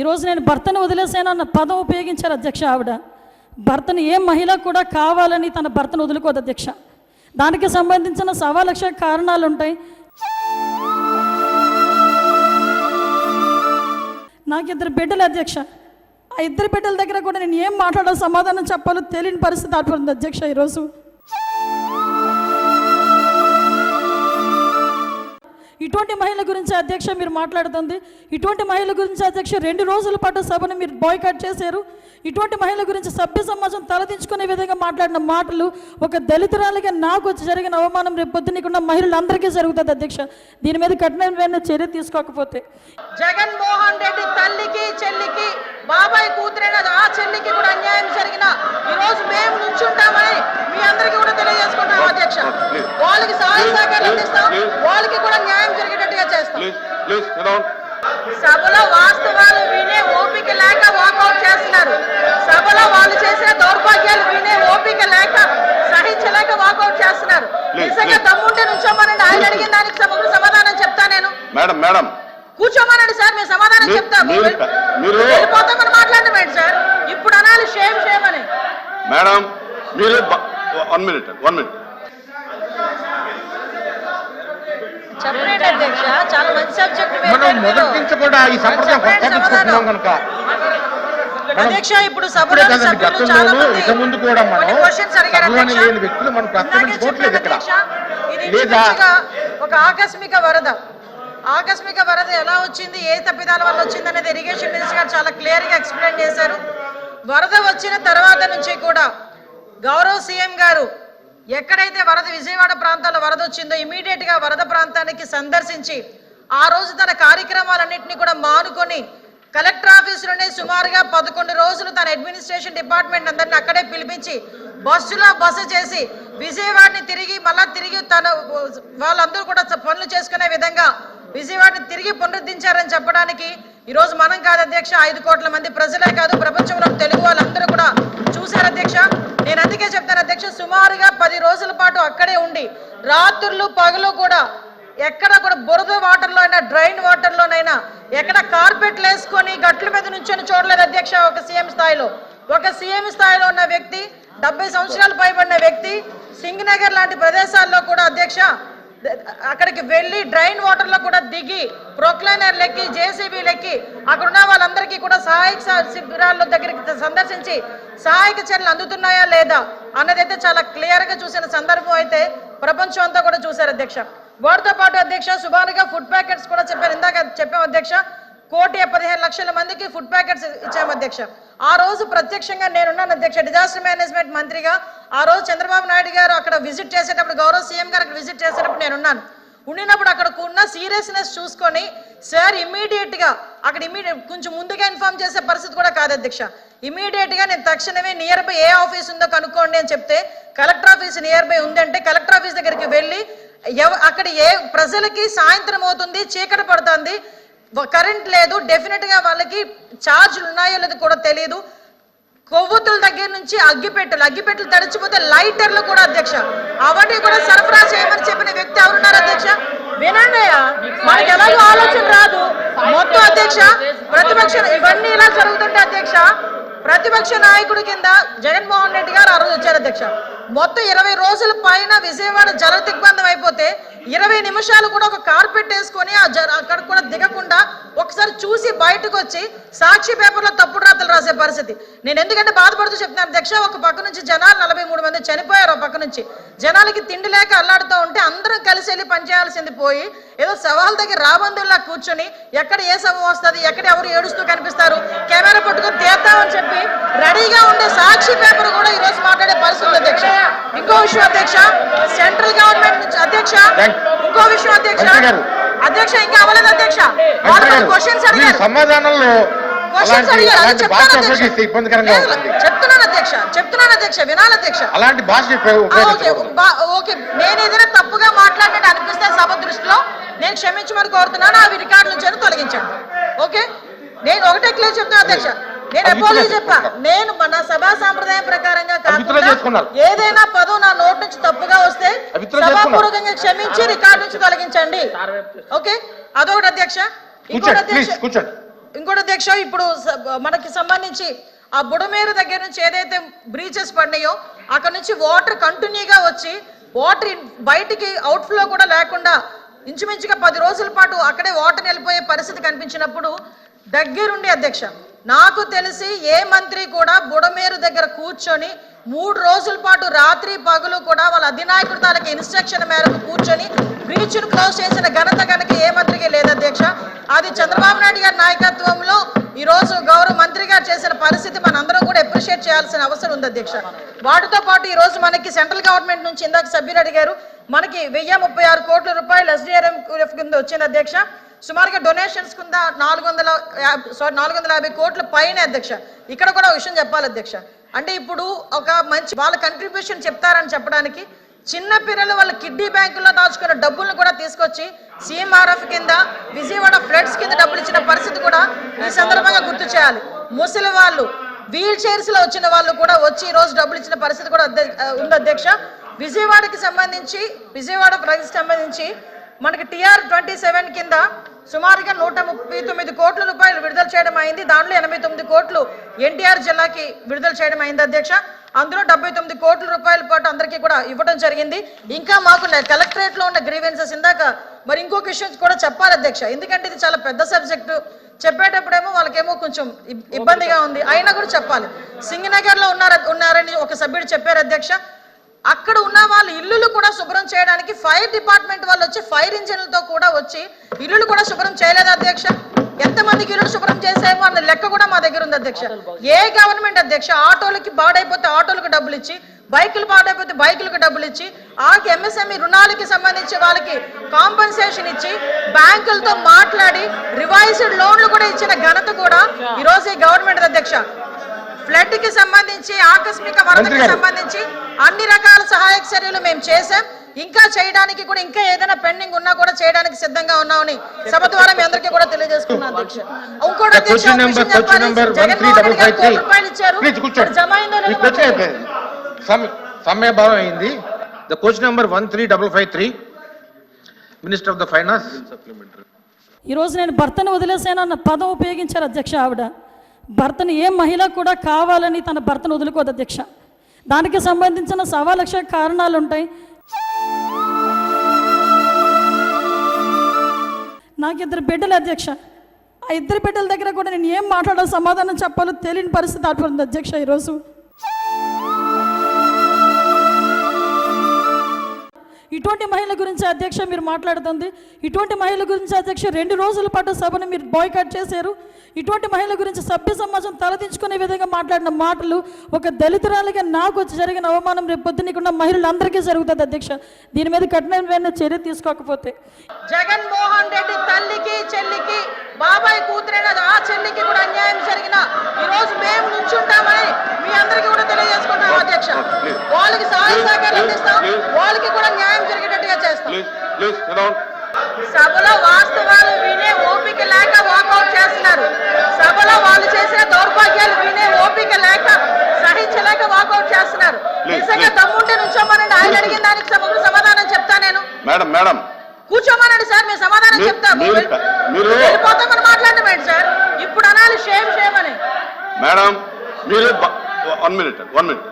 ఈరోజు నేను భర్తను వదిలేసాను అన్న పదం ఉపయోగించారు అధ్యక్ష ఆవిడ. భర్తను ఏ మహిళ కూడా కావాలని తన భర్తను వదులుకోదు అధ్యక్ష. దానికి సంబంధించిన సవా లక్ష కారణాలు ఉంటాయి. నాకు ఇద్దరు బిడ్డలు అధ్యక్ష. ఆ ఇద్దరు బిడ్డల దగ్గర కూడా నేను ఏం మాట్లాడాలో సమాధానం చెప్పాలో తెలియని పరిస్థితి ఆడుతుంది అధ్యక్ష ఈరోజు ఇటువంటి మహిళ గురించి అధ్యక్ష మీరు మాట్లాడుతుంది. ఇటువంటి మహిళ గురించి అధ్యక్ష రెండు రోజుల పాటు సభను మీరు బాయ్కాట్ చేశారు. ఇటువంటి మహిళ గురించి సభ్య సమాజం తలదించుకునే విధంగా మాట్లాడిన మాటలు ఒక దళితురాలిగా నాకు వచ్చి జరిగిన అవమానం రేపు పొద్దునకున్న మహిళలందరికీ జరుగుతుంది అధ్యక్ష. దీని మీద కఠినమైన చర్య తీసుకోకపోతే. జగన్మోహన్ రెడ్డి తల్లికి చెల్లికి బాబాయ్ కూతురైన ఆ చెల్లికి కూడా అన్యాయం జరిగిన ఈ రోజు మేము నుంచుంటామని మీ అందరికీ కూడా తెలియజేసుకుంటాం అధ్యక్ష. వాళ్ళకి సహాయ సహకారం అందిస్తాం. వాళ్ళకి కూడా న్యాయం జరిగేటట్టుగా చేస్తాం. సభలో వాస్తవాలు వినే ఓపిక లేక వాకౌట్ చేస్తున్నారు. సభలో వాళ్ళు చేసిన దౌర్భాగ్యాలు వినే ఓపిక లేక సహించలేక వాకౌట్ చేస్తున్నారు. నిజంగా. దమ్ముంటే నుంచోమనండి. ఆయన అడిగిన దానికి సభకు సమాధానం చెప్తా నేను. మేడం మేడం కూర్చోమనండి సార్ మేము సమాధానం చెప్తాము వెళ్ళిపోతామని మాట్లాడడం సార్? ఇప్పుడు అనాలి షేమ్ షేమ్ అని. మేడం మీరు వన్ మినిట్ వన్ మినిట్ చెప్పండి అధ్యక్ష చాలా మంచి సబ్జెక్ట్ మనం మొదటి నుంచి కూడా ఈ సంప్రదాయం కొనసాగించుకుంటున్నాం కనుక. అధ్యక్ష ఇప్పుడు సభలో సభ్యులు చాలా మంది ఇక ముందు కూడా మనం కొన్ని క్వశ్చన్స్ అడిగారు సభలోని అధ్యక్ష. లేని వ్యక్తులు మనం ఇందాకే ప్రస్తావించుకోవట్లేదు చెప్పాను ఇక్కడ. అధ్యక్ష, ఇది లేదా ఇంచుమించుగా ఒక ఆకస్మిక వరద. ఆకస్మిక వరద ఎలా వచ్చింది ఏ తప్పిదాల వల్ల వచ్చింది అనేది ఇరిగేషన్ మినిస్టర్ గారు చాలా క్లియర్గా ఎక్స్ప్లెయిన్ చేశారు. వరద వచ్చిన తర్వాత నుంచి కూడా గౌరవ్ సీఎం గారు ఎక్కడైతే వరద విజయవాడ ప్రాంతాల్లో వరద వచ్చిందో ఇమీడియట్గా వరద ప్రాంతానికి సందర్శించి ఆ రోజు తన కార్యక్రమాలన్నింటినీ కూడా మానుకొని కలెక్టర్ ఆఫీసులోనే సుమారుగా పదకొండు రోజులు తన అడ్మినిస్ట్రేషన్ డిపార్ట్మెంట్ అందరిని అక్కడే పిలిపించి బస్సులో బస చేసి విజయవాడని తిరిగి మళ్ళా తిరిగి తన వాళ్ళందరూ కూడా పనులు చేసుకునే విధంగా విజయవాడని తిరిగి పునరుద్ధరించారని చెప్పడానికి ఈరోజు మనం కాదు అధ్యక్ష ఐదు కోట్ల మంది ప్రజలే కాదు ప్రపంచంలో తెలుగు వాళ్ళందరూ కూడా చూశారు అధ్యక్ష. నేను అందుకే చెప్తాను అధ్యక్ష సుమారుగా పది రోజుల పాటు అక్కడే ఉండి రాత్రులు పగలు కూడా ఎక్కడ కూడా బురద వాటర్లో అయినా డ్రైన్ వాటర్లోనైనా ఎక్కడ కార్పెట్లు వేసుకొని గట్ల మీద నుంచొని చూడలేదు అధ్యక్ష ఒక సీఎం స్థాయిలో. ఒక సీఎం స్థాయిలో ఉన్న వ్యక్తి డెబ్బై సంవత్సరాలు పైబడిన వ్యక్తి సింగనగర్ లాంటి ప్రదేశాల్లో కూడా అధ్యక్ష అక్కడికి వెళ్ళి డ్రైన్ వాటర్లో కూడా దిగి ప్రొక్లైనర్ లెక్కి జేసీబీ లెక్కి అక్కడ ఉన్న వాళ్ళందరికీ కూడా సహాయక శిబిరాల దగ్గరికి సందర్శించి సహాయక చర్యలు అందుతున్నాయా లేదా అన్నదైతే చాలా క్లియర్గా చూసిన సందర్భం అయితే ప్రపంచం అంతా కూడా చూశారు అధ్యక్ష. వాటితో పాటు అధ్యక్ష సుమారుగా ఫుడ్ ప్యాకెట్స్ కూడా చెప్పారు. ఇందాక చెప్పాం అధ్యక్ష కోటి పదిహేను లక్షల మందికి ఫుడ్ ప్యాకెట్స్ ఇచ్చాము అధ్యక్ష. ఆ రోజు ప్రత్యక్షంగా నేనున్నాను అధ్యక్ష. డిజాస్టర్ మేనేజ్మెంట్ మంత్రిగా ఆ రోజు చంద్రబాబు నాయుడు గారు అక్కడ విజిట్ చేసేటప్పుడు గౌరవ సీఎం గారు అక్కడ విజిట్ చేసేటప్పుడు నేనున్నాను. ఉండినప్పుడు అక్కడ ఉన్న సీరియస్నెస్ చూసుకొని సార్ ఇమ్మీడియట్గా అక్కడ ఇమ్మీడియట్ కొంచెం ముందుగా ఇన్ఫార్మ్ చేసే పరిస్థితి కూడా కాదు అధ్యక్ష. ఇమీడియట్గా నేను తక్షణమే నియర్ బై ఏ ఆఫీస్ ఉందో కనుక్కోండి అని చెప్తే కలెక్టర్ ఆఫీస్ నియర్ బై ఉందంటే కలెక్టర్ ఆఫీస్ దగ్గరికి వెళ్ళి ఎవ- అక్కడ ఏ ప్రజలకి సాయంత్రం అవుతుంది చీకటి పడుతుంది కరెంట్ లేదు డెఫినెట్గా వాళ్ళకి ఛార్జ్లు ఉన్నాయో లేదో కూడా తెలియదు కొవ్వొత్తుల దగ్గర నుంచి అగ్గిపెట్టెలు అగ్గిపెట్టెలు తడిచిపోతే లైటర్లు కూడా అధ్యక్ష. అవన్నీ కూడా సరఫరా చేయమని చెప్పిన వ్యక్తి ఎవరున్నారు అధ్యక్ష? వినండియ మనకి ఎలాగో ఆలోచన రాదు. మొత్తం అధ్యక్ష ప్రతిపక్ష ఇవన్నీ ఇలా జరుగుతుంటే అధ్యక్ష ప్రతిపక్ష నాయకుడి కింద జగన్మోహన్ రెడ్డి గారు ఆ రోజు వచ్చారు అధ్యక్ష. మొత్తం ఇరవై రోజుల పైన విజయవాడ జల దిగ్బంధం అయిపోతే ఇరవై నిమిషాలు కూడా ఒక కార్పెట్ వేసుకొని ఆ జ అక్కడ కూడా దిగకుండా ఒకసారి చూసి బయటకు వచ్చి సాక్షి పేపర్లో తప్పుడు రాతలు రాసే పరిస్థితి. నేను ఎందుకంటే బాధపడుతూ చెప్తున్నాను అధ్యక్ష ఒక పక్క నుంచి జనాలు నలభై మూడు మంది చనిపోయారు ఒక పక్క నుంచి. జనాలకి తిండి లేక అల్లాడుతూ ఉంటే అందరం కలిసి వెళ్ళి పనిచేయాల్సింది పోయి ఏదో సవాల్ దగ్గర రాబందుల్లా కూర్చొని ఎక్కడ ఏ సభ వస్తుంది ఎక్కడ ఎవరు ఏడుస్తూ కనిపిస్తారు కెమెరా పట్టుకొని తీద్దామని చెప్పి రెడీగా ఉండే సాక్షి పేపర్ కూడా ఈ రోజు మాట్లాడే పరిస్థితి అధ్యక్ష ఇంకో విషయం అధ్యక్ష సెంట్రల్ గవర్నమెంట్ నుంచి అధ్యక్ష ఇంకో విషయం అధ్యక్ష. అధ్యక్ష ఇంకా అవ్వలేదు అధ్యక్ష. క్వశ్చన్స్ అడిగారు. సమాధానంలో చెప్తాను చెప్తున్నాను అధ్యక్ష. చెప్తున్నాను అధ్యక్ష. వినాలి అధ్యక్ష. అలాంటి భాష ఓకే. నేను ఏదైనా తప్పుగా మాట్లాడినట్టు అనిపిస్తే సభ దృష్టిలో నేను క్షమించమని కోరుతున్నాను. అవి రికార్డు నుంచి తొలగించండి. ఓకే? నేను ఒకటే క్లియర్ చెప్తున్నా అధ్యక్ష. నేను విత్డ్రా చెప్పా. నేను మన సభా సాంప్రదాయం ప్రకారంగా కాకుండా. ఏదైనా పదం నా నోటి నుంచి తప్పుగా వస్తే. సభాపూర్వకంగా క్షమించి రికార్డు నుంచి తొలగించండి. ఓకే? అదొకటి అధ్యక్ష. ఇంకోటి అధ్యక్ష ఇంకోటి అధ్యక్ష ఇప్పుడు మనకి సంబంధించి ఆ బుడమేరు దగ్గర నుంచి ఏదైతే బ్రీచెస్ పడినాయో అక్కడ నుంచి వాటర్ కంటిన్యూగా వచ్చి వాటర్ బయటికి అవుట్ఫ్లో కూడా లేకుండా ఇంచుమించుగా పది రోజుల పాటు అక్కడే వాటర్ వెళ్ళిపోయే పరిస్థితి కనిపించినప్పుడు దగ్గరుండి అధ్యక్ష. నాకు తెలిసి ఏ మంత్రి కూడా బుడమేరు దగ్గర కూర్చొని మూడు రోజుల పాటు రాత్రి పగులు కూడా వాళ్ళ అధినాయకుడు తాలూకు ఇన్స్ట్రక్షన్ మేరకు కూర్చొని బ్రీచ్ను క్లోజ్ చేసిన ఘనత కనుక ఏ మంత్రికి లేదు అధ్యక్ష. అది చంద్రబాబు నాయుడు గారి నాయకత్వంలో ఈరోజు గౌరవ మంత్రి గారు చేసిన పరిస్థితి మనందరం కూడా అప్రిషియేట్ చేయాల్సిన అవసరం ఉంది అధ్యక్ష. వాటితో పాటు ఈరోజు మనకి సెంట్రల్ గవర్నమెంట్ నుంచి ఇందాక సభ్యులు అడిగారు. మనకి వెయ్యి ముప్పై ఆరు కోట్ల రూపాయలు ఎస్డిఆర్ఎం కింద వచ్చింది అధ్యక్ష. సుమారుగా డొనేషన్స్ కింద నాలుగు వందల సారీ నాలుగు వందల యాభై కోట్ల పైన అధ్యక్ష. ఇక్కడ కూడా విషయం చెప్పాలి అధ్యక్ష. అంటే ఇప్పుడు ఒక మంచి వాళ్ళ కంట్రిబ్యూషన్ చెప్తారని చెప్పడానికి చిన్న పిల్లలు వాళ్ళ కిడ్నీ బ్యాంకుల్లో దాచుకున్న డబ్బులను కూడా తీసుకొచ్చి సీఎంఆర్ఎఫ్ కింద విజయవాడ ఫ్లడ్స్ కింద డబ్బులు ఇచ్చిన పరిస్థితి కూడా ఈ సందర్భంగా గుర్తు చేయాలి. ముసలి వాళ్ళు వీల్ చైర్స్లో వచ్చిన వాళ్ళు కూడా వచ్చి ఈ రోజు డబ్బులు ఇచ్చిన పరిస్థితి కూడా ఉంది అధ్యక్ష. విజయవాడకి సంబంధించి విజయవాడ ప్రజలకు సంబంధించి మనకి టిఆర్ ట్వంటీ సెవెన్ కింద సుమారుగా నూట ముప్పై తొమ్మిది కోట్ల రూపాయలు విడుదల చేయడం అయింది. దాంట్లో ఎనభై తొమ్మిది కోట్లు ఎన్టీఆర్ జిల్లాకి విడుదల చేయడం అయింది అధ్యక్ష. అందులో డెబ్బై తొమ్మిది కోట్ల రూపాయల పాటు అందరికీ కూడా ఇవ్వడం జరిగింది. ఇంకా మాకు కలెక్టరేట్లో ఉన్న గ్రీవెన్సెస్ ఇందాక మరి ఇంకొక విషయం కూడా చెప్పాలి అధ్యక్ష. ఎందుకంటే ఇది చాలా పెద్ద సబ్జెక్టు. చెప్పేటప్పుడేమో వాళ్ళకేమో కొంచెం ఇబ్బందిగా ఉంది. అయినా కూడా చెప్పాలి. సింగనగర్లో ఉన్నారు ఉన్నారని ఒక సభ్యుడు చెప్పారు అధ్యక్ష. అక్కడ ఉన్న వాళ్ళ ఇల్లులు శుభ్రం చేయడానికి ఫైర్ డిపార్ట్మెంట్ వాళ్ళు వచ్చి ఫైర్ ఇంజిన్లతో కూడా వచ్చి ఇల్లులు కూడా శుభ్రం చేయలేదు అధ్యక్ష. ఎంతమందికి ఇల్లులు శుభ్రం చేసామో అన్న లెక్క కూడా మా దగ్గర ఉంది అధ్యక్ష. ఏ గవర్నమెంట్ అధ్యక్ష ఆటోలకి బాడైపోతే ఆటోలకు డబ్బులు ఇచ్చి బైకులు పాడైపోతే బైకులకు డబ్బులు ఇచ్చి ఆ ఎంఎస్ఎంఈ రుణాలకి సంబంధించి వాళ్ళకి కాంపన్సేషన్ ఇచ్చి బ్యాంకులతో మాట్లాడి రివైజ్డ్ లోన్లు కూడా ఇచ్చిన ఘనత కూడా ఈ రోజు ఈ గవర్నమెంట్ అధ్యక్ష. ఫ్లడ్కి సంబంధించి ఆకస్మిక వరదకి. సంబంధించి అన్ని రకాల సహాయక చర్యలు మేము చేసాం ఇంకా చేయడానికి కూడా ఇంకా ఏదైనా పెండింగ్ ఉన్నా కూడా చేయడానికి సిద్ధంగా ఉన్నామని సభ ద్వారా మీ అందరికీ కూడా తెలియజేసుకున్నాను అధ్యక్ష. ఇంకోటి అధ్యక్ష, జగన్మోహన్ రెడ్డి. కోటి రూపాయలు ఇచ్చారు. మరి జమ అయిందో సమయభావం the question number one three double five three. Minister of the finance. ఈరోజు నేను భర్తను వదిలేసాను అన్న పదం ఉపయోగించారు అధ్యక్ష ఆవిడ. భర్తను ఏ మహిళ కూడా కావాలని తన భర్తను వదులుకోదు అధ్యక్ష. దానికి సంబంధించిన సవా లక్ష కారణాలు ఉంటాయి నాకు ఇద్దరు బిడ్డలు అధ్యక్ష. ఆ ఇద్దరు బిడ్డల దగ్గర కూడా నేను ఏం మాట్లాడాలో సమాధానం చెప్పాలో తెలియని పరిస్థితి ఆడుతుంది అధ్యక్ష ఈరోజు. ఇటువంటి మహిళ గురించి అధ్యక్ష మీరు మాట్లాడుతుంది. ఇటువంటి మహిళ గురించి అధ్యక్ష రెండు రోజుల పాటు సభను మీరు బాయ్కట్ చేశారు. ఇటువంటి మహిళ గురించి సభ్య సమాజం తలదించుకునే విధంగా మాట్లాడిన మాటలు ఒక దళితురాలిగా నాకు వచ్చి జరిగిన అవమానం రేపు పొద్దునకున్న మహిళలందరికీ జరుగుతుంది అధ్యక్ష. దీని మీద కఠినమైన చర్య తీసుకోకపోతే. జగన్మోహన్ రెడ్డి తల్లికి చెల్లికి బాబాయ్ కూతురైన ఆ చెల్లికి కూడా అన్యాయం జరిగిన ఈరోజు మేము నుంచుంటామని మీ అందరికీ కూడా వాళ్ళకి సహాయ సహకారం అందిస్తాం. వాళ్ళకి కూడా న్యాయం జరిగేటట్టుగా చేస్తాం. ప్లీజ్ ప్లీజ్ డౌన్ సభలో వాస్తవాలు వినే ఓపిక లేక వాకౌట్ చేస్తున్నారు. సభలో వాళ్ళు చేసిన దౌర్భాగ్యాలు వినే ఓపిక లేక సహించలేక వాకౌట్ చేస్తున్నారు. నిజంగా. దమ్ముంటే నుంచోమనండి. ఆయన అడిగిన దానికి సమగ్ర సమాధానం చెప్తా నేను. మేడం మేడం కూర్చోమనండి సార్ మేము సమాధానం మీరు- వెళ్ళిపోతామని మాట్లాడడం ఏంటి సార్? ఇప్పుడు అనాలి షేమ్ షేమ్ అని. మేడం మీరు వన్ మినిట్ వన్ మినిట్